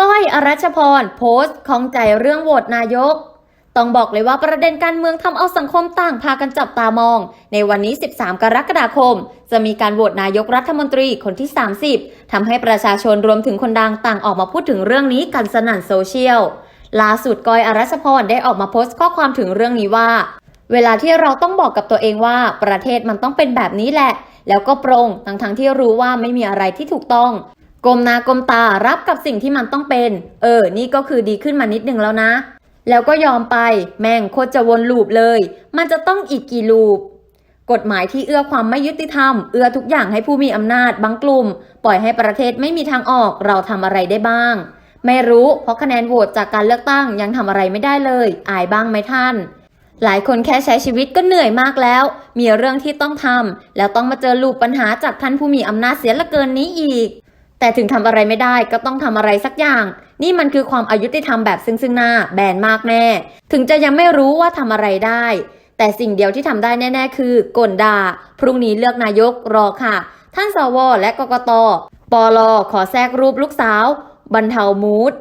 ก้อยอรัชพร โพสต์ของใจเรื่องโหวตนายก ต้องบอกเลยว่าประเด็นการเมืองทำเอาสังคมต่างพากันจับตามอง ในวันนี้ 13 กรกฎาคม จะมีการโหวตนายกรัฐมนตรีคนที่ 30 ทำให้ประชาชนรวมถึงคนดังต่างออกมาพูดถึงเรื่องนี้กันสนั่นโซเชียลล่าสุดก้อยอรัชพรได้ออกมาโพสต์ข้อความถึงเรื่องนี้ว่า เวลาที่เราต้องบอกกับตัวเองว่าประเทศมันต้องเป็นแบบนี้แหละ แล้วก็โปรงทั้งทั้งๆที่รู้ว่าไม่มีอะไรที่ถูกต้อง กลมหน้ากลมตารับกับสิ่งที่มันต้องเป็น เออ นี่ก็คือดีขึ้นมานิดนึงแล้วนะ แล้วก็ยอมไป แม่งโคตรจะวนลูปเลย มันจะต้องอีกกี่ลูป กฎหมายที่เอื้อความไม่ยุติธรรม เอื้อทุกอย่างให้ผู้มีอำนาจบางกลุ่ม ปล่อยให้ประเทศไม่มีทางออกเราทำอะไรได้บ้าง ไม่รู้ เพราะคะแนนโหวตจากการเลือกตั้งยังทำอะไรไม่ได้เลย อายบ้างไหมท่านหลายคนแค่ใช้ชีวิตก็เหนื่อยมากแล้ว มีเรื่องที่ต้องทำแล้วต้องมาเจอลูปปัญหาจากท่านผู้มีอำนาจเสียละเกินนี้อีก แต่ถึงทำอะไรไม่ได้ก็ต้องทำอะไรสักอย่าง นี่มันคือความอายุติธรรมแบบซึ่งซึ่งหน้าแบนมากแน่ถึงจะยังไม่รู้ว่าทำอะไรได้ แต่สิ่งเดียวที่ทำได้แน่ ๆ คือกลด่าพรุ่งนี้เลือกนายกรอค่ะ ท่านสวและกกตปลขอแทรกรูปลูกสาว บรรเทามูด